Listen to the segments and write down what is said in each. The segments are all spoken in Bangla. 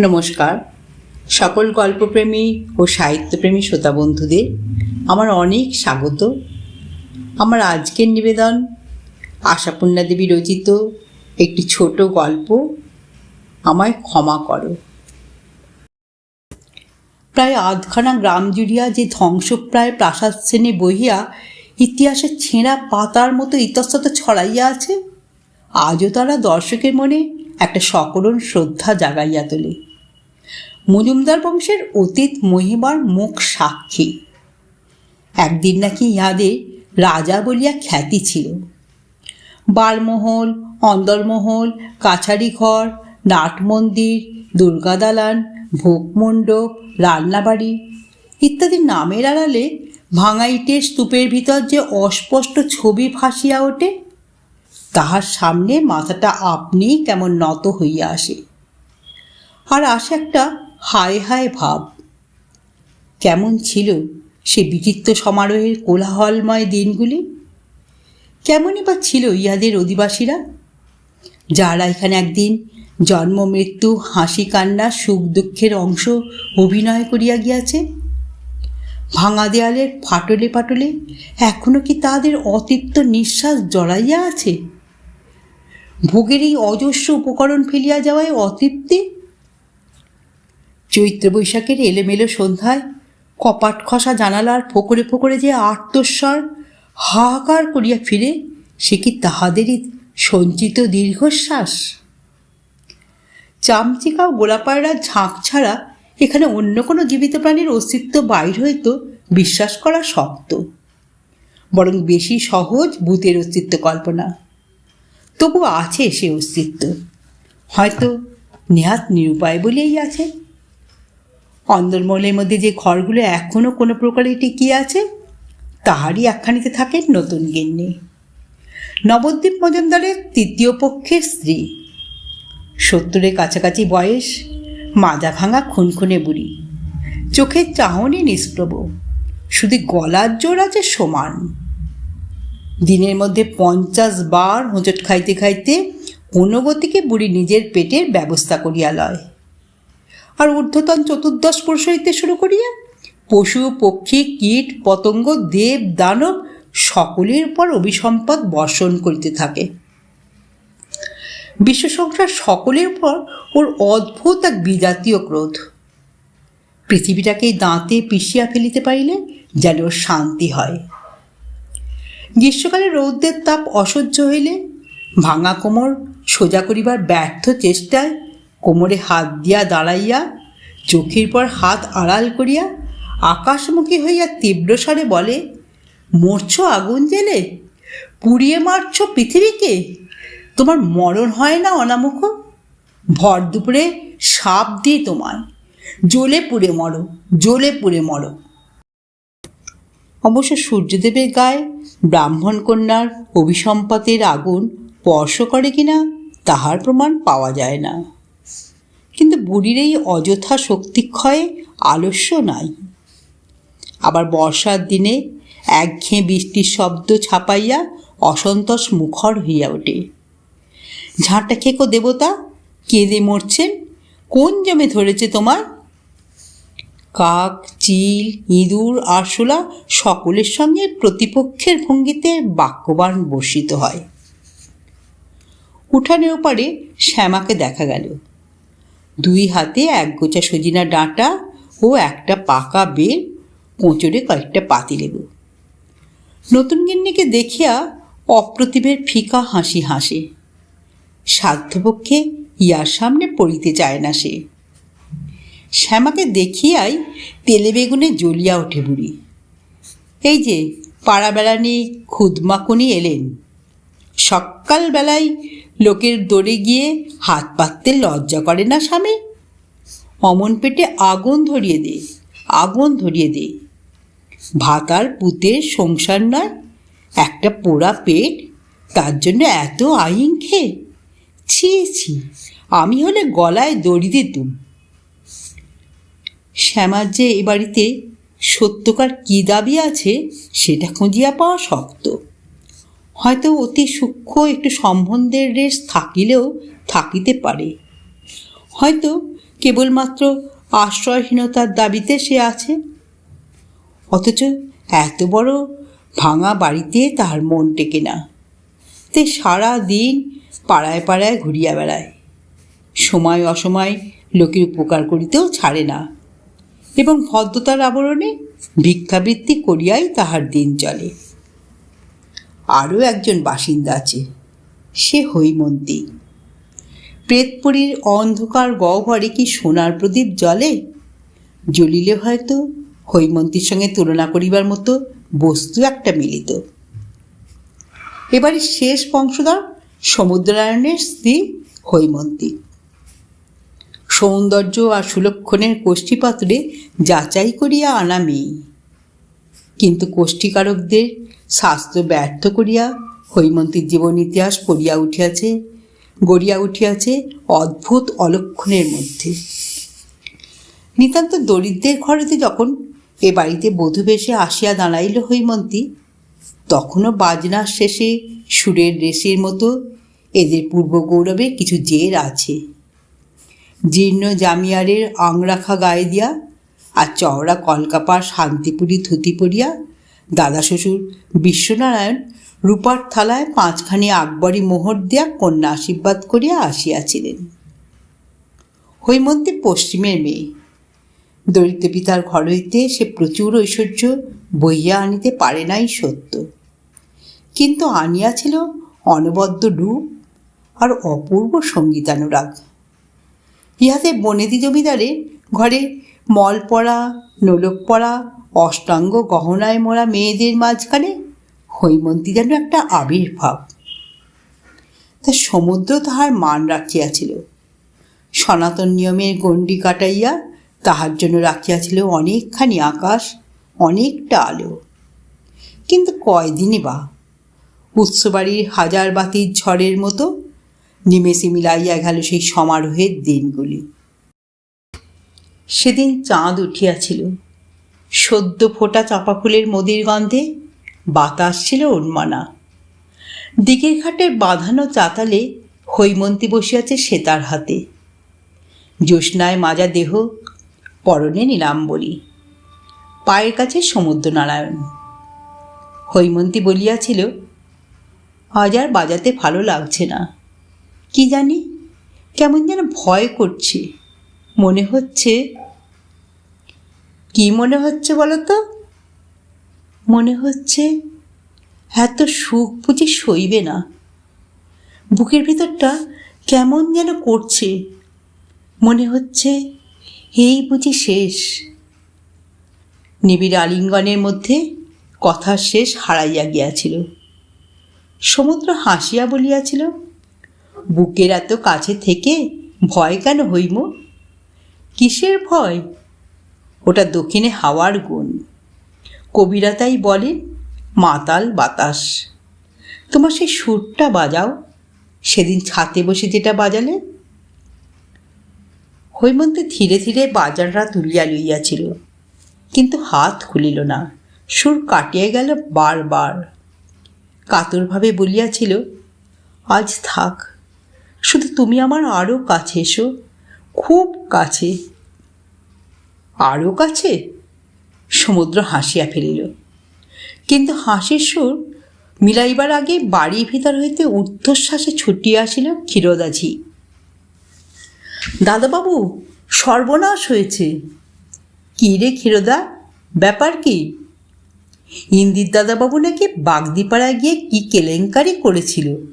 নমস্কার। সকল গল্পপ্রেমী ও সাহিত্যপ্রেমী শ্রোতা বন্ধুদের, আমার অনেক স্বাগত। আমার আজকের নিবেদন আশাপূর্ণা দেবী রচিত একটি ছোট গল্প আমায় ক্ষমা করো। প্রায় আধখানা গ্রাম জুড়িয়া যে ধ্বংসপ্রায় প্রাসাদ শ্রেণি বহিয়া ইতিহাসের ছেঁড়া পাতার মতো ইতস্তত ছড়াইয়া আছে, আজও তারা দর্শকের মনে একটা সকরণ শ্রদ্ধা জাগাইয়া তোলে। মজুমদার বংশের অতীত মহিমার মুখ সাক্ষী। একদিন নাকি ইহাদের রাজা বলিয়া খ্যাতি ছিল। বালমহল অন্দরমহল কাছারি ঘর নাট মন্দির দুর্গা দালান ভোগমণ্ডপ, রান্নাবাড়ি ইত্যাদি নামের আড়ালে ভাঙা ইটের স্তূপের ভিতর যে অস্পষ্ট ছবি ভাসিয়া ওঠে তাহার সামনে মাথাটা আপনিই কেমন নত হইয়া আসে। আর আসে একটা হায় হায় ভাব। কেমন ছিল সে বিচিত্র সমারোহের কোলাহলময় দিনগুলি? কেমনই বা ছিল ইহাদের অধিবাসীরা? যারা এখানে একদিন জন্ম, মৃত্যু, হাসি, কান্না, সুখ, দুঃখের অংশ অভিনয় করিয়া গিয়াছে। ভাঙা দেয়ালের ফাটলে ফাটলে এখনও কি তাদের অতৃপ্ত নিঃশ্বাস জড়াইয়া আছে? ভোগের এই অজস্র উপকরণ ফেলিয়া যাওয়ায় অতৃপ্তি? চৈত্র বৈশাখের এলোমেলো সন্ধ্যায় কপাট খসা জানালার ফোকরে ফোকরে যে আত্মস্বর হাহাকার করিয়া ফিরে, সে কি তাহাদেরই সঞ্চিত দীর্ঘশ্বাস? চামচিকা ও গোলাপায়রা ঝাঁক ছাড়া এখানে অন্য কোনো জীবিত প্রাণীর অস্তিত্ব বাইর হইতো বিশ্বাস করা শক্ত। বরং বেশি সহজ ভূতের অস্তিত্ব কল্পনা। তবু আছে সে অস্তিত্ব। হয়তো নেহাত নিরুপায় বলেই আছে। অন্দরমহলের মধ্যে যে ঘরগুলো এখনও কোনো প্রকারে টিকিয়ে আছে, তাহারই একখানিতে থাকেন নতুন গিন্নি। নবদ্বীপ মজুমদারের তৃতীয় পক্ষের স্ত্রী। সত্তরের কাছাকাছি বয়স মাজা ভাঙা খুনখুনে বুড়ি। চোখের চাহনি নিষ্প্রভ। শুধু গলার জোর আছে সমান। দিনের মধ্যে পঞ্চাশ বার হোঁচট খাইতে খাইতে অনুগতিকে বুড়ি নিজের পেটের ব্যবস্থা করিয়া লয়। আর ঊর্ধ্বতন চতুর্দশ পুরুষ হইতে শুরু করিয়া পশু, পক্ষী, কীট, পতঙ্গ, দেব, দানব সকলের উপর অভিসম্পদ বর্ষণ করিতে থাকে। বিশ্ব সংসার সকলের উপর ওর অদ্ভুত এক বিজাতীয় ক্রোধ। পৃথিবীটাকে দাঁতে পিষিয়া ফেলিতে পারিলে যেন শান্তি হয়। গ্রীষ্মকালে রৌদ্রের তাপ অসহ্য হইলে ভাঙা কোমর সোজা করিবার ব্যর্থ চেষ্টায় কোমরে হাত দিয়া দাঁড়াইয়া, চোখের পর হাত আড়াল করিয়া আকাশমুখী হইয়া তীব্রস্বরে বলে, মরছ আগুন জেলে? পুড়িয়ে মারছ পৃথিবীকে? তোমার মরণ হয় না অনামুখ? ভর দুপুরে সাপ দিয়ে তোমার জ্বলে পুড়ে মরো, জ্বলে পুড়ে মরো। অবশ্য সূর্যদেবের গায়ে ব্রাহ্মণ কন্যার অভিসম্পতের আগুন স্পর্শ করে কিনা তাহার প্রমাণ পাওয়া যায় না। কিন্তু বুড়ির এই অযথা শক্তিক্ষয়ে আলস্য নাই। আবার বর্ষার দিনে একঘেয়ে বৃষ্টির শব্দ ছাপাইয়া অসন্তোষ মুখর হইয়া ওঠে। ঝাঁটা খেকো দেবতা, কেঁদে মরছেন, কোন জমে ধরেছে তোমার কাক, চিল, ইঁদুর, আরশোলা সকলের সঙ্গে প্রতিপক্ষের ভঙ্গিতে বাক্যবান বর্ষিত হয়। উঠানের ওপারে শ্যামাকে দেখা গেল। দুই হাতে এক গোছা সজিনা ডাঁটা ও একটা পাকা বেল, কোঁচড়ে কয়েকটা পাতি পাতিলেবু। নতুন গিন্নিকে দেখিয়া অপ্রতিভের ফিকা হাসি হাসে। সাধ্যপক্ষে ইয়ার সামনে পড়িতে চায় না সে। শ্যামাকে দেখিয়াই তেলে বেগুনে জ্বলিয়া ওঠে বুড়ি। এই যে পাড়া বেড়ানি খুদমাকুনি এলেন। সকালবেলায় লোকের দৌড়ে গিয়ে হাত পাততে লজ্জা করে না স্বামী? অমন পেটে আগুন ধরিয়ে দে, আগুন ধরিয়ে দে। ভাত আর পুতের সংসার নয়, একটা পোড়া পেট, তার জন্য এত আইন খেয়ে ছি ছি, আমি হলে গলায় দড়ি দিতুম। শ্যামার যে এ বাড়িতে সত্যকার কী দাবি আছে, সেটা খুঁজিয়া পাওয়া শক্ত। হয়তো অতি সূক্ষ্ম একটু সম্বন্ধের রেশ থাকিলেও থাকিতে পারে। হয়তো কেবলমাত্র আশ্রয়হীনতার দাবিতে সে আছে। অথচ এত বড় ভাঙা বাড়িতে তার মন টেকে না। তে সারা দিন পাড়ায় পাড়ায় ঘুরিয়া বেড়ায়। সময় অসময় লোকের উপকার করিতেও ছাড়ে না। এবং ভদ্রতার আবরণে ভিক্ষাবৃত্তি করিয়াই তাহার দিন চলে। আরও একজন বাসিন্দা আছে, সে হৈমন্তী। প্রেতপুরীর অন্ধকার গহ্বরে কি সোনার প্রদীপ জ্বলে? জ্বলিলে হয়তো হৈমন্তীর সঙ্গে তুলনা করিবার মতো বস্তু একটা মিলিত। এবারে শেষ বংশধর সমুদ্রায়ণের স্ত্রী হৈমন্তী। সৌন্দর্য আর সুলক্ষণের কোষ্ঠীপাত্রে যাচাই করিয়া আনা কিন্তু কোষ্ঠীকারকদের স্বাস্থ্য ব্যর্থ করিয়া হৈমন্তীর জীবন ইতিহাস পড়িয়া উঠিয়াছে, গড়িয়া উঠিয়াছে অদ্ভুত অলক্ষণের মধ্যে। নিতান্ত দরিদ্রের ঘরেতে যখন এ বাড়িতে বধূ বেশে আসিয়া দাঁড়াইল হৈমন্তী তখনও বাজনার শেষে সুরের রেশের মতো এদের পূর্ব গৌরবে কিছু জের আছে। জীর্ণ জামিয়ারের আংরাখা গায়ে দিয়া আর চওড়া কলকাপার শান্তিপুরি ধুতি পরিয়া দাদা শ্বশুর বিশ্বনারায়ণ রূপার থালায় পাঁচখানি আকবরী মোহর দিয়া কন্যা আশীর্বাদ করিয়া আসিয়াছিলেন। হৈমন্তী পশ্চিমের মেয়ে। দরিদ্র পিতার ঘর হইতে সে প্রচুর ঐশ্বর্য বইয়া আনিতে পারে নাই সত্য। কিন্তু আনিয়াছিল অনবদ্য রূপ আর অপূর্ব সঙ্গীতানুরাগ। ইহাতে বনেদি জমিদারে ঘরে মল পড়া, নোলক পড়া, অষ্টাঙ্গ গহনায় মোড়া মেয়েদের মাঝখানে হৈমন্তী যেন একটা আবির্ভাব। তা সমুদ্র তাহার মান রাখিয়াছিল। সনাতন নিয়মের গণ্ডি কাটাইয়া তাহার জন্য রাখিয়াছিল অনেকখানি আকাশ, অনেকটা আলো। কিন্তু কয়দিনই বা? উৎসবাড়ির হাজার বাতির ঝড়ের মতো নিমেষে মিলাইয়া গেল সেই সমারোহের দিনগুলি। সেদিন চাঁদ উঠিয়াছিল। সদ্য ফোটা চাপা ফুলের মদির গন্ধে বাতাস ছিল উন্মানা। দিকের ঘাটের বাঁধানো চাতালে হৈমন্তী বসিয়াছে সেতার হাতে। জ্যোৎস্নায় মাজা দেহ পরনে নীলাম্বরী পায়ের কাছে সমুদ্র নারায়ণ। হৈমন্তী বলিয়াছিল, আজ আর বাজাতে ভালো লাগছে না। কি জানি? কেমন যেন ভয় করছে। মনে হচ্ছে, কি মনে হচ্ছে বলো তো মনে হচ্ছে, এত সুখ বুঝি সইবে না। বুকের ভিতরটা কেমন যেন করছে। মনে হচ্ছে, এই বুঝি শেষ। নিবিড় আলিঙ্গনের মধ্যে কথার শেষ হারাইয়া গিয়াছিল। সমুদ্র হাসিয়া বলিয়াছিল বুকের এত কাছে থেকে ভয় কেন হইম? কিসের ভয়? ওটা দক্ষিণে হাওয়ার গুণ। কবিরা তাই বলেন মাতাল বাতাস। তোমার সেই সুরটা বাজাও। সেদিন ছাতে বসে যেটা বাজালে? হৈমন্তী ধীরে ধীরে বাজাররা তুলিয়া লইয়াছিল। কিন্তু হাত খুলিল না। সুর কাটিয়া গেল বারবার। কাতরভাবে বলিয়াছিল, আজ থাক শুধু তুমি আমার আরও কাছে এসো। খুব কাছে। আরও কাছে? সমুদ্র হাসিয়া ফেলিল। কিন্তু হাসির সুর মিলাইবার আগে বাড়ির ভিতর হইতে ঊর্ধ্বশ্বাসে ছুটিয়া আসিল ক্ষীরদাঝি। দাদাবাবু, সর্বনাশ হয়েছে। কী রে ক্ষীরদা, ব্যাপার কি? ইন্দির দাদাবাবু নাকি বাগদিপাড়ায় গিয়ে কি কেলেঙ্কারি করেছিল?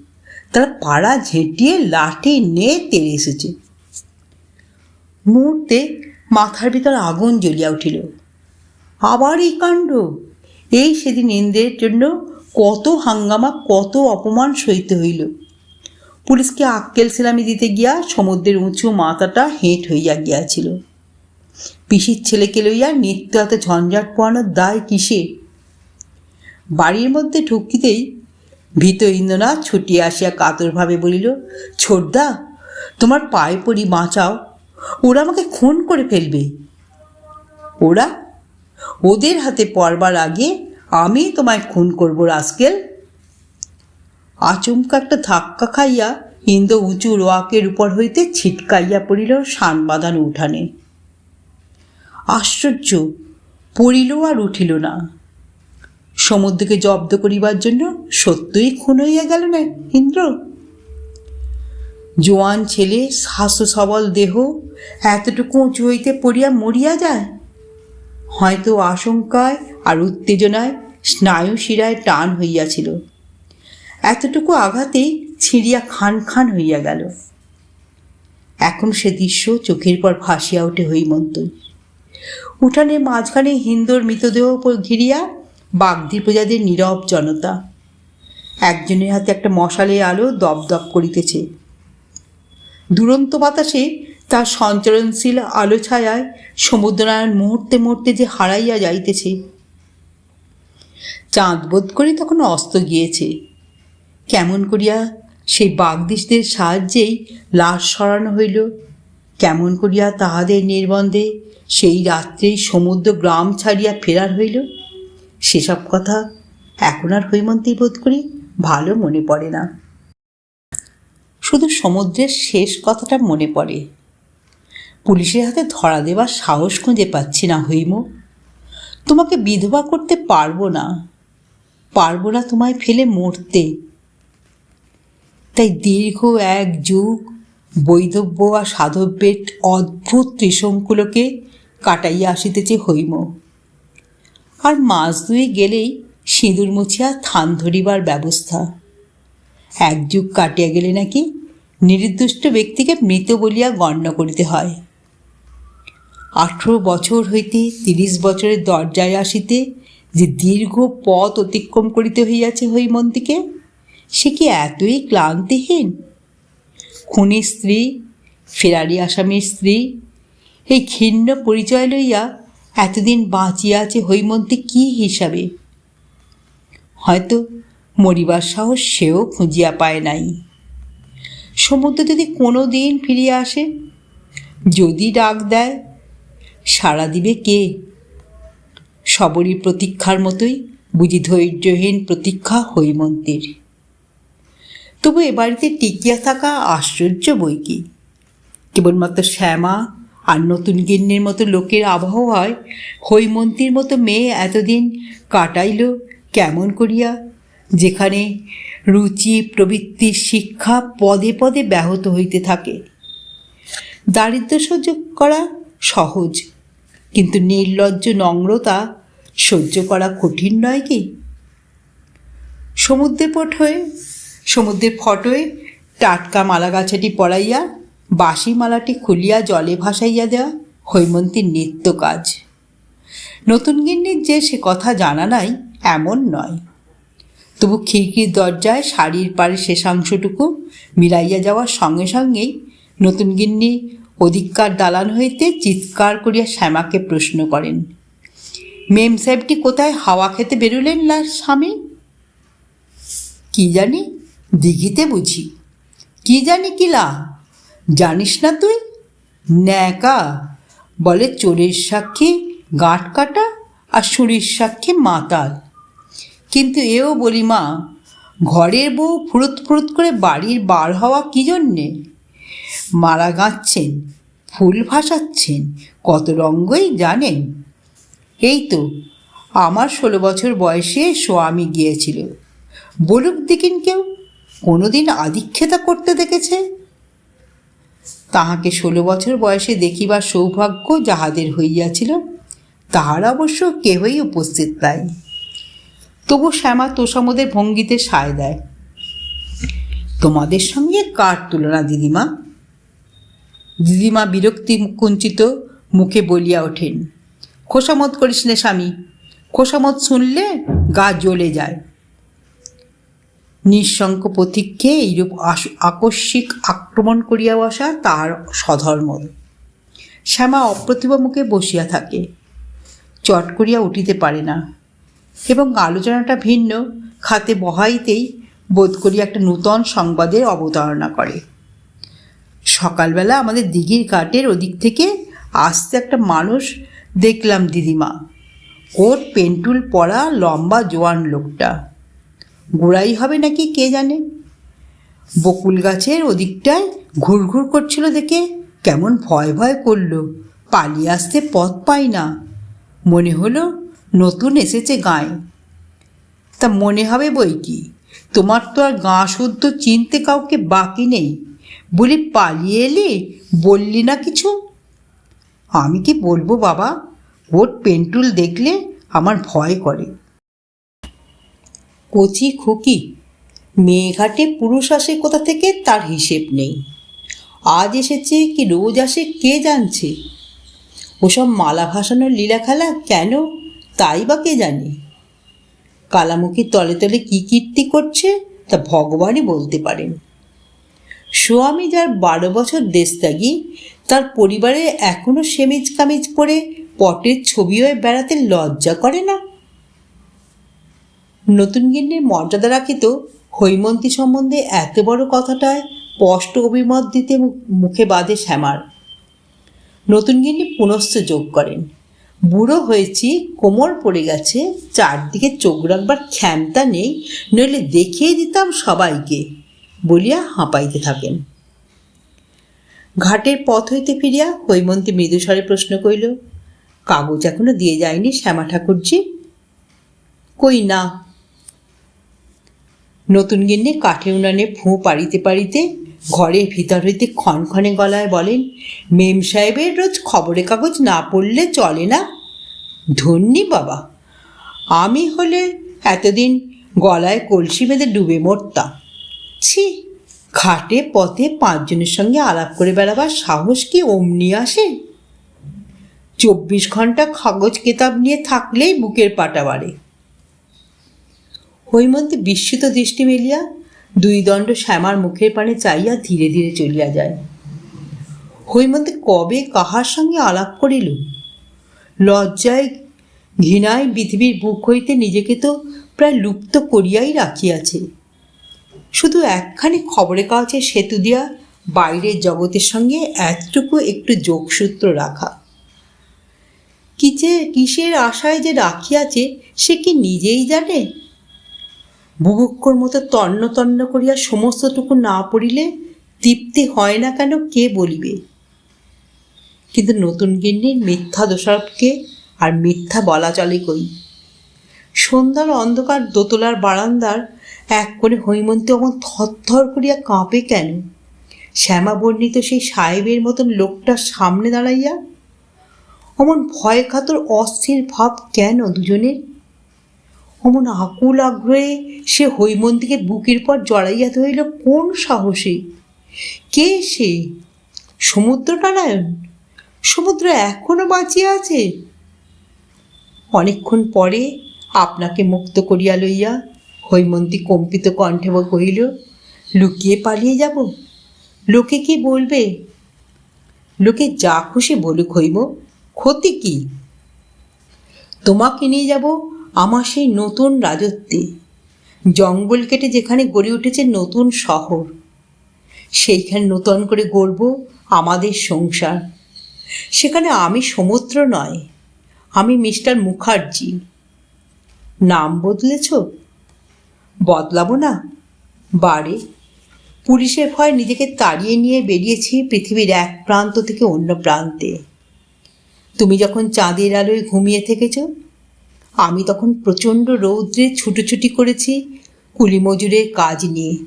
তারা পাড়া ঝেঁটিয়ে লাঠি নিয়ে তেড়ে এসেছে। মুহূর্তে মাথার ভিতর আগুন জ্বলিয়া উঠিল। আবার এই কাণ্ড। এই সেদিন ইন্দ্রের জন্য কত হাঙ্গামা, কত অপমান সইতে হইল। পুলিশকে আক্কেল সেলামি দিতে গিয়া সমুদ্রের উঁচু মাথাটা হেঁট হইয়া গিয়াছিল। পিসির ছেলেকে লইয়া নিত্য হাতে ঝঞ্ঝাট পোয়ানোর দায় কিসে বাড়ির মধ্যে ঢুকিতেই ভীত ইন্দ্রনাথ ছুটিয়া আসিয়া কাতরভাবে বলিল, ছোটদা, তোমার পায়ে পড়ি বাঁচাও। ওরা আমাকে খুন করে ফেলবে। ওরা, ওদের হাতে পড়বার আগে আমি তোমায় খুন করব, রাস্কেল। আচমকা একটা ধাক্কা খাইয়া ইন্দ্র উঁচু রোয়াকের উপর হইতে ছিটকাইয়া পড়িল শান বাঁধানো উঠানে। আশ্চর্য, পড়িল আর উঠিল না। সমুদ্রকে জব্দ করিবার জন্য সত্যই খুন হইয়া গেল না, ইন্দ্র? জোয়ান ছেলে স্বাস্থ্য সবল দেহ, এতটুকু উঁচু হইতে পড়িয়া মরিয়া যায়। হয়তো আশঙ্কায় আর উত্তেজনায় স্নায়ু শিরায় টান হইয়াছিল। এতটুকু আঘাতেই ছিঁড়িয়া খান খান হইয়া গেল। এখন সে দৃশ্য চোখের পর ভাসিয়া ওঠে হইমন্ত উঠানের মাঝখানে হিন্দুর মৃতদেহ ঘিরিয়া বাগদি প্রজাদের নীরব জনতা। একজনের হাতে একটা মশালের আলো দপদপ করিতেছে। দুরন্ত বাতাসে তার সঞ্চরণশীল আলো ছায়ায় সমুদ্রনারায়ণ মুহূর্তে মুহূর্তে যে হারাইয়া যাইতেছে। চাঁদ বোধ করি তখন অস্ত গিয়েছে। কেমন করিয়া সেই বাগদিশদের সাহায্যেই লাশ সরানো হইল, কেমন করিয়া তাহাদের নির্বন্ধে সেই রাত্রেই সমুদ্র গ্রাম ছাড়িয়া ফেরার হইল। সেসব কথা এখন আর হৈমন্তী বোধ করি ভালো মনে পড়ে না। শুধু সমুদ্রের শেষ কথাটা মনে পড়ে। পুলিশের হাতে ধরা দেবার সাহস খুঁজে পাচ্ছি না হৈম। তোমাকে বিধবা করতে পারব না। পারব না তোমায় ফেলে মরতে। তাই দীর্ঘ এক যুগ বৈধব্য আর সাধব্যের অদ্ভুত ত্রিশঙ্কুলকে কাটাইয়া আসিতেছে হৈম। আর মাস দুই গেলেই সিঁদুর মুছিয়া থান ধরিবার ব্যবস্থা। এক যুগ কাটিয়া গেলে নাকি নির্দিষ্ট ব্যক্তিকে মৃত বলিয়া গণ্য করিতে হয়। আঠেরো বছর হইতে তিরিশ বছরের দরজায় আসিতে যে দীর্ঘ পথ অতিক্রম করিতে হইয়াছে হৈমন্তীকে, সে কি এতই ক্লান্তিহীন? খুনি স্ত্রী, ফেরারি আসামির স্ত্রী, এই ক্ষীণ পরিচয় লইয়া এতদিন বাঁচিয়া আছে হৈমন্তী কি হিসাবে? হয়তো মরিবার সাহস সেও খুঁজিয়া পায় নাই। সমুদ্র যদি কোনো দিন ফিরিয়া আসে, যদি ডাক দেয়, সাড়া দিবে কে? সবরই প্রতীক্ষার মতোই বুঝি ধৈর্যহীন প্রতীক্ষা হৈমন্তীর। তবু এ বাড়িতে টিকিয়া থাকা আশ্চর্য বই কি? কেবলমাত্র শ্যামা আর নতুন গিন্নির মতো লোকের আবহাওয়ায় হৈমন্তীর মতো মেয়ে এতদিন কাটাইল কেমন করিয়া? যেখানে রুচি প্রবৃত্তির শিক্ষা পদে পদে ব্যাহত হইতে থাকে। দারিদ্র সহ্য করা সহজ, কিন্তু নির্লজ্জ নম্রতা সহ্য করা কঠিন নয় কি? সমুদ্রে পট হয়ে, সমুদ্রের ফটোয় টাটকা মালা গাছাটি পড়াইয়া বাঁশি মালাটি খুলিয়া জলে ভাসাইয়া দেওয়া হৈমন্তীর নিত্য কাজ। নতুন গিন্নির যে সে কথা জানা নাই, এমন নয়। তবু খিড়কির দরজায় শাড়ির পাড়ে শেষাংশটুকু মিলাইয়া যাওয়ার সঙ্গে সঙ্গেই নতুন গিন্নি অধিকার দালান হইতে চিৎকার করিয়া শ্যামাকে প্রশ্ন করেন, মেম সাহেবটি কোথায় হাওয়া খেতে বেরোলেন লার স্বামী? কি জানি, দিঘিতে বুঝি। কি জানি কিলা জানিস না তুই? ন্যাকা। বলে চোরের সাক্ষী গাঁট কাটা আর সুরির সাক্ষী মাতাল। কিন্তু এও বলি মা, ঘরের বউ ফুরুত ফুরুত করে বাড়ির বার হওয়া কী জন্যে? মারা গাঁচ্ছেন ফুল ভাসাচ্ছেন, কত রঙ্গই জানেন। এই তো, আমার ষোলো বছর বয়সে স্বামী গিয়েছিল। বলুক দেখিন কেউ, কোনোদিন আদিক্ষেতা করতে দেখেছে? তাহাকে ষোলো বছর বয়সে দেখিবার সৌভাগ্য যাহাদের হইয়াছিল, তাহার অবশ্য কেহই উপস্থিত নাই। তবু শ্যামা তোষামোদের ভঙ্গিতে সায় দেয়, তোমাদের সঙ্গে কার তুলনা, দিদিমা? দিদিমা বিরক্তি কুঞ্চিত মুখে বলিয়া ওঠেন খোসামত করিস নে স্বামী খোসামত শুনলে গা জ্বলে যায়। নিঃশঙ্ক পথিককে এইরূপ আকস্মিক আক্রমণ করিয়া বসা তাহার স্বধর্ম শ্যামা অপ্রতিভ মুখে বসিয়া থাকে। চট করিয়া উঠিতে পারে না এবং আলোচনাটা ভিন্ন, খাতে বহাইতেই বোধ করি একটা নূতন সংবাদের অবতারণা করে। সকালবেলা আমাদের দিঘির ঘাটের ওদিক থেকে আসতে একটা মানুষ দেখলাম দিদিমা। ওর পেন্টুল পরা লম্বা জোয়ান লোকটা। গোড়াই হবে নাকি, কে জানে? বকুল গাছের ওদিকটায় ঘুরঘুর করছিল দেখে কেমন ভয় ভয় করল। পালিয়ে আসতে পথ পাই না। মনে হলো নতুন এসেছে গায়ে। তা মনে হবে বই কি? তোমার তো আর গা শুদ্ধ চিনতে কাউকে বাকি নেই। বলি, পালিয়ে এলি বললি না কিছু? আমি কি বলব বাবা? ওর পেন্টুল দেখলে আমার ভয় করে। কচি খুকি। মেয়েঘাটে পুরুষ আসে কোথা থেকে তার হিসেব নেই। আজ এসেছে কি রোজ আসে কে জানছে। ওসব মালা ভাসানোর লীলা খেলা কেন, তাই বা কে জানে। কালামুখী তলে তলে কী কীর্তি করছে, তা ভগবানই বলতে পারেন। স্বামী যার বারো বছর দেশত্যাগী, তার পরিবারে এখনও সেমিজ কামিজ পরে পটের ছবি হয়ে বেড়াতে লজ্জা করে না। নতুন গিন্নির মর্যাদা রাখিত হৈমন্তী সম্বন্ধে এত বড় কথাটায় স্পষ্ট অভিমত দিতে মুখে বাঁধে শ্যামার। নতুন গিন্নি পুনশ্চ যোগ করেন। বুড়ো হয়েছি, কোমর পড়ে গেছে, চারদিকে চোখ রাখবার ক্ষমতা নেই, নইলে দেখিয়ে দিতাম সবাইকে, বলিয়া হাঁপাইতে থাকেন। ঘাটের পথ হইতে ফিরিয়া হৈমন্তী মৃদুস্বরে প্রশ্ন করিল, কাগজ এখনও দিয়ে যায়নি শ্যামা ঠাকুরজি? কই না নতুন গিন্নি কাঠে উনানে ফুঁ পাড়িতে পাড়িতে, ঘরের ভিতর হইতে ক্ষণক্ষণে গলায় বলেন, মেম সাহেবের রোজ খবরের কাগজ না পড়লে চলে না? ধন্যি বাবা, আমি হলে এতদিন গলায় কলসি বেঁধে ডুবে মরতাম। ছি ঘাটে পথে পাঁচজনের সঙ্গে আলাপ করে বেড়াবার সাহস কি অমনি আসে? চব্বিশ ঘণ্টা কাগজ কেতাব নিয়ে থাকলেই বুকের পাটা বাড়ে। হৈমন্তী বিস্মিত দৃষ্টি মেলিয়া দুই দণ্ড শ্যামার মুখের পানে চাইয়া ধীরে ধীরে চলিয়া যায়। হৈমন্তী কবে কাহার সঙ্গে আলাপ করিল? লজ্জায় ঘৃণায় পৃথিবীর বুক হইতে নিজেকে তো প্রায় লুপ্ত করিয়াই রাখিয়াছে। শুধু একখানি খবরের কাগজে সেতু দিয়া বাইরের জগতের সঙ্গে এতটুকু একটু যোগসূত্র রাখা। কি যে কিসের আশায় যে রাখিয়াছে, সে কি নিজেই জানে? বুভুক্ষর মতো তন্ন তন্ন করিয়া সমস্তটুকু না পড়িলে তৃপ্তি হয় না কেন, কে বলিবে? কিন্তু নতুন গিন্নির মিথ্যা দোষারোপকে আর মিথ্যা বলা চলে কই? সন্ধ্যার অন্ধকার দোতলার বারান্দার এক করে হৈমন্তী অমন থরথর করিয়া কাঁপে কেন? শ্যামা বর্ণিত সেই সাহেবের মতন লোকটার সামনে দাঁড়াইয়া অমন ভয় খাতর অস্থির ভাব কেন দুজনের? অমন আকুল আগ্রহে সে হৈমন্তীকে বুকের পর জড়াইয়া ধরিল, কোন সাহসে? কে সে? সমুদ্র নারায়ণ সমুদ্র এখনও বাঁচিয়া আছে? অনেকক্ষণ পরে আপনাকে মুক্ত করিয়া লইয়া হৈমন্তী কম্পিত কণ্ঠে কহিল, লুকিয়ে পালিয়ে যাব? লোকে কি বলবে? লোকে যা খুশি বলুক হইব ক্ষতি কি? তোমাকে নিয়ে যাব আমার সেই নতুন রাজত্বে। জঙ্গল কেটে যেখানে গড়ে উঠেছে নতুন শহর, সেইখানে নতুন করে গড়ব আমাদের সংসার। সেখানে আমি সমুদ্র নয়, আমি মিস্টার মুখার্জি। নাম বদলেছ? বদলাবো না। বারে, পুলিশের ভয় নিজেকে তাড়িয়ে নিয়ে বেরিয়েছি পৃথিবীর এক প্রান্ত থেকে অন্য প্রান্তে। তুমি যখন চাঁদের আলোয় ঘুমিয়ে থেকেছ আমি তখন প্রচণ্ড রৌদ্রে ছুটোছুটি করেছি কুলিমজুরের কাজ নিয়ে।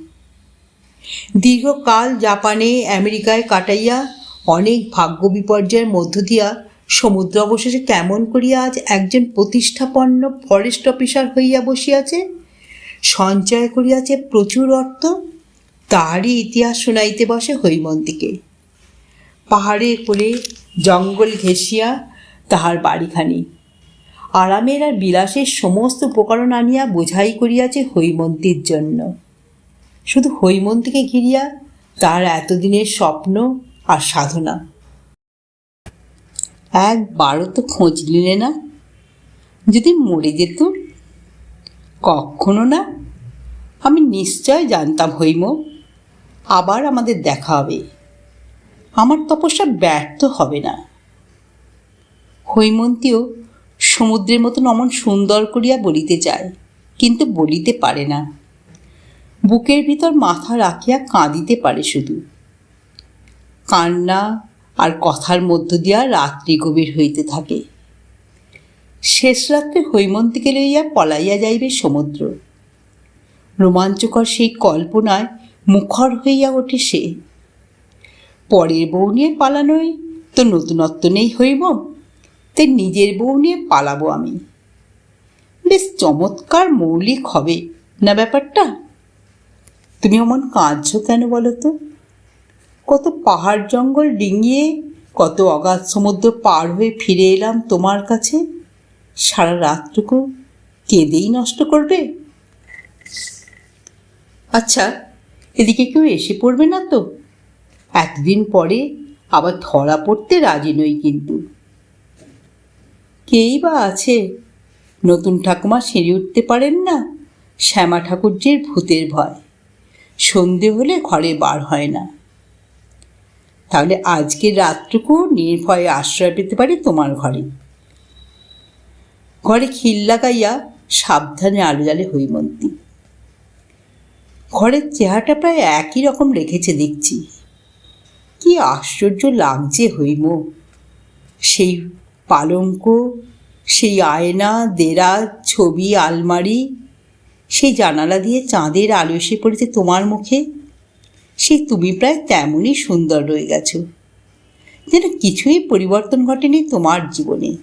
দীর্ঘকাল জাপানে, আমেরিকায় কাটাইয়া, অনেক ভাগ্য বিপর্যয়ের মধ্য দিয়া সমুদ্র অবশেষে কেমন করিয়া আজ একজন প্রতিষ্ঠাপন্ন ফরেস্ট অফিসার হইয়া বসিয়াছে, সঞ্চয় করিয়াছে প্রচুর অর্থ, তারই ইতিহাস শুনাইতে বসে হৈমন্তীকে। পাহাড়ে কোলে জঙ্গল ঘেঁষিয়া তাহার বাড়িখানি। আরামের আর বিলাসের সমস্ত উপকরণ আনিয়া বোঝাই করিয়াছে হৈমন্তীর জন্য। শুধু হৈমন্তীকে ঘিরিয়া তার এতদিনের স্বপ্ন আর সাধনা। একবারও তো খোঁজ নিলে না? যদি মরে যেত কখনো না? আমি নিশ্চয় জানতাম হৈম। আবার আমাদের দেখা হবে। আমার তপস্যা ব্যর্থ হবে না। হৈমন্তীও সমুদ্রের মতন অমন সুন্দর করিয়া বলিতে চায় কিন্তু বলিতে পারে না। বুকের ভিতর মাথা রাখিয়া কাঁদিতে পারে শুধু। কান্না আর কথার মধ্য দিয়া রাত্রি গভীর হইতে থাকে। শেষ রাত্রে হৈমন্তীকে লইয়া পলাইয়া যাইবে সমুদ্র। রোমাঞ্চকর সেই কল্পনায় মুখর হইয়া ওঠে সে। পরের বউ নিয়ে পালানোই তো নতুনত্ব নেই হইব তাই নিজের বউ নিয়ে পালাবো আমি। বেশ চমৎকার মৌলিক হবে, না ব্যাপারটা? তুমি অমন কাঁদছো কেন বলো তো? কত পাহাড় জঙ্গল ডিঙিয়ে কত অগাধ সমুদ্র পার হয়ে ফিরে এলাম তোমার কাছে। সারা রাতটুকু কেঁদেই নষ্ট করবে? আচ্ছা এদিকে কেউ এসে পড়বে না তো? এতদিন পরে আবার ধরা পড়তে রাজি নই কিন্তু। কেই বা আছে। নতুন ঠাকুমা সেরে উঠতে পারেন না, শ্যামা ঠাকুরজির ভূতের ভয়। সন্ধে হলে ঘরে বার হয় না। তাহলে আজকের রাতটুকু নির্ভয়ে আশ্রয় পেতে পারি তোমার ঘরে। ঘরে খিল লাগাইয়া সাবধানে আলো জ্বালে হৈমন্তী। ঘরের চেহারাটা প্রায় একই রকম রেখেছে দেখছি। কি আশ্চর্য লাগছে হৈম। সেই পালঙ্ক, সেই আয়না দেরাজ ছবি, আলমারি, সেই জানালা দিয়ে চাঁদের আলো এসে পড়েছে তোমার মুখে? সেই তুমি প্রায় তেমনই সুন্দর রয়ে গেছো। যেন কিছুই পরিবর্তন ঘটেনি তোমার জীবনে।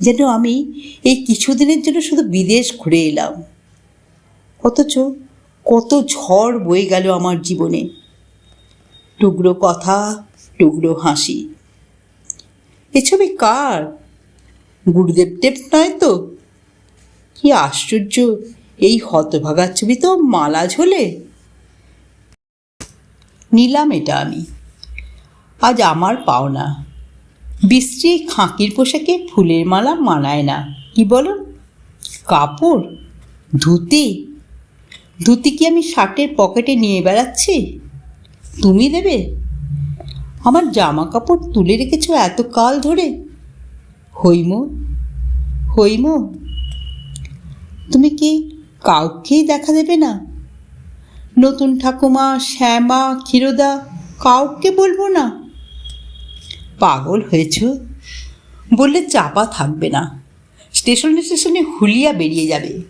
যেন আমি এই কিছুদিনের জন্য শুধু বিদেশ ঘুরে এলাম। অথচ কত ঝড় বয়ে গেল আমার জীবনে। টুকরো কথা, টুকরো হাসি। এ ছবি কার? গুরুদেব টেপ নয় তো? কি আশ্চর্য, এই হতভাগার ছবি তো মালা ঝোলে। নিলাম এটা আমি। আজ আমার পাওনা। বিশ্রী খাঁকির পোশাকে ফুলের মালা মানায় না, কি বলো? কাপড়? ধুতি? ধুতি কি আমি শার্টের পকেটে নিয়ে বেড়াচ্ছি? তুমি দেবে? আমার জামা কাপড় তুলে রেখেছ এত কাল ধরে? হইম হইম তুমি কি কাউকেই দেখা দেবে না? নতুন ঠাকুমা, শ্যামা, ক্ষীরদা, কাউকে বলব না? পাগল হয়েছ? বললে চাপা থাকবে না। স্টেশনে স্টেশনে হুলিয়া বেরিয়ে যাবে।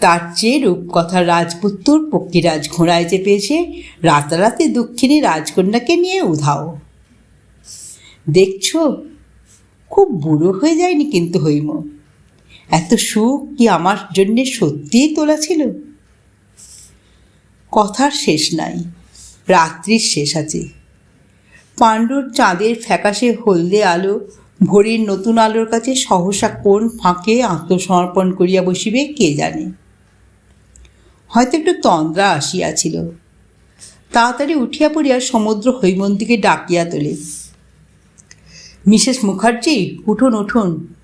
তার চেয়ে রূপকথার রাজপুত্তর পক্ষীরাজ ঘোড়ায় চেপেছে, রাতারাতি দক্ষিণী রাজকন্যাকে নিয়ে উধাও। দেখছ, খুব বুড়ো হয়ে যায়নি কিন্তু হৈম। এত সুখ কি আমার জন্যে সত্যিই তোলা ছিল? কথার শেষ নাই, রাত্রির শেষ আছে। পাণ্ডুর চাঁদের ফ্যাকাশে হলদে আলো, ভোরের নতুন আলোর কাছে সহসা কোন ফাঁকে আত্মসমর্পণ করিয়া বসিবে, কে জানে? হয়তো একটু তন্দ্রা আসিয়াছিল। তাড়াতাড়ি উঠিয়া পড়িয়া সমুদ্র হৈমন্তীকে ডাকিয়া তোলে। মিসেস মুখার্জি, উঠুন উঠুন।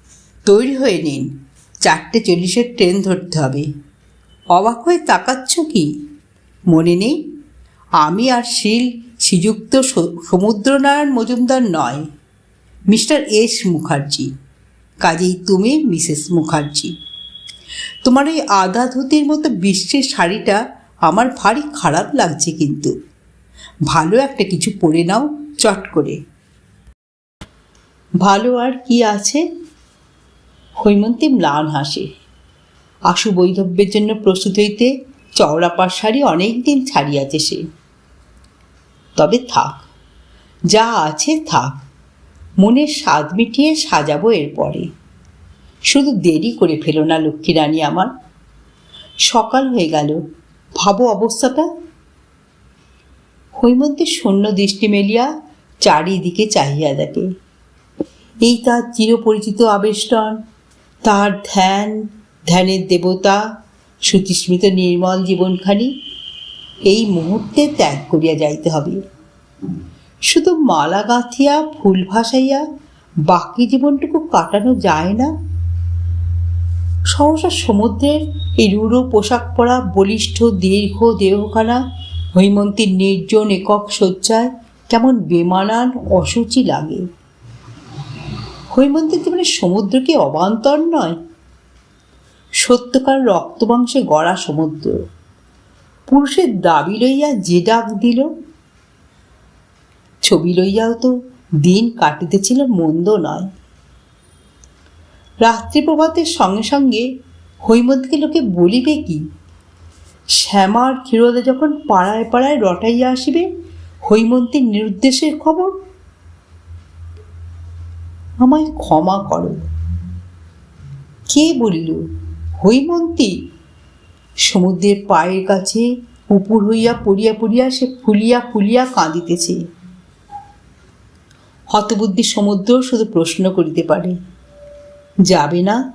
তৈরি হয়ে নিন। চারটে চল্লিশের ট্রেন ধরতে হবে। অবাক হয়ে তাকাচ্ছ কি? মনে নেই। আমি আর শিল শ্রীযুক্ত সমুদ্রনারায়ণ মজুমদার নয়। Mr S Mukherjee. কাজেই তুমি মিসেস মুখার্জি। তোমার এই আধা ধুতির মতো বিশ্বের শাড়িটা আমার ভারী খারাপ লাগছে কিন্তু। ভালো একটা কিছু পরে নাও, চট করে। ভালো আর কি আছে? হৈমন্তী ম্লান হাসে। আশু বৈধব্যের জন্য প্রস্তুত হইতে চওড়াপার শাড়ি অনেক দিন ছাড়িয়াছে সে। তবে থাক, যা আছে থাক, মনের স্বাদ মিটিয়ে সাজাবো এরপরে। শুধু দেরি করে ফেলো না, লক্ষ্মী রানী আমার। সকাল হয়ে গেল। ভাবো অবস্থাটা। হৈমন্তী শূন্য দৃষ্টি মেলিয়া চারিদিকে চাহিয়া দেখে। এই তার চিরপরিচিত আবেষ্টন, তার ধ্যান, ধ্যানের দেবতা সুচিস্মিত নির্মল জীবনখানি, এই মুহূর্তে ত্যাগ করিয়া যাইতে হবে। শুধু মালা গাঁথিয়া, ফুল ভাসাইয়া বাকি জীবনটুকু কাটানো যায় না। সহসা সমুদ্রের এই রূঢ় পোশাক পরা বলিষ্ঠ, দীর্ঘ দেহখানা, হৈমন্তীর নির্জন একক শয্যায় কেমন বেমানান, অসুচি লাগে। হৈমন্তীর জীবনে সমুদ্র কি অবান্তর নয়? সত্যকার রক্তমাংসে গড়া সমুদ্র। পুরুষের দাবি লইয়া যে ডাক দিল, ছবি লইয়াও তো দিন কাটিতেছিল মন্দ নয়। রাত্রি প্রভাতের সঙ্গে সঙ্গে হৈমন্তকে লোকে বলিবে কি? শ্যামার ক্ষীরোদে যখন পাড়ায় পাড়ায় রটাইয়া আসিবে, হৈমন্তীর নিরুদ্দেশের খবর? আমায় ক্ষমা করো। কে বলিল, হৈমন্তী? সমুদ্রের পায়ের কাছে উপুর হইয়া পড়িয়া পড়িয়া সে ফুলিয়া ফুলিয়া কাঁদিতেছে। হতবুদ্ধি সমুদ্র শুধু প্রশ্ন করিতে পারে। যাবে না?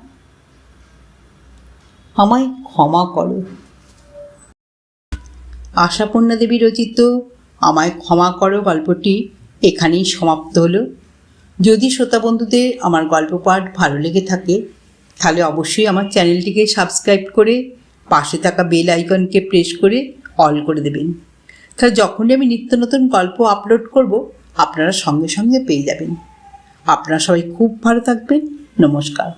আমায় ক্ষমা করো। আশাপূর্ণা দেবী রচিত আমায় ক্ষমা করো গল্পটি এখানেই সমাপ্ত হলো। যদি শ্রোতা বন্ধুদের আমার গল্প পাঠ ভালো লেগে থাকে, তাহলে অবশ্যই আমার চ্যানেলটিকে সাবস্ক্রাইব করে পাশে থাকা বেল আইকনকে প্রেস করে অল করে দেবেন। তাহলে যখনই আমি নিত্য নতুন গল্প আপলোড করব, আপনারা সঙ্গে সঙ্গে পেয়ে যাবেন। আপনারা সবাই খুব ভালো থাকবেন। নমস্কার।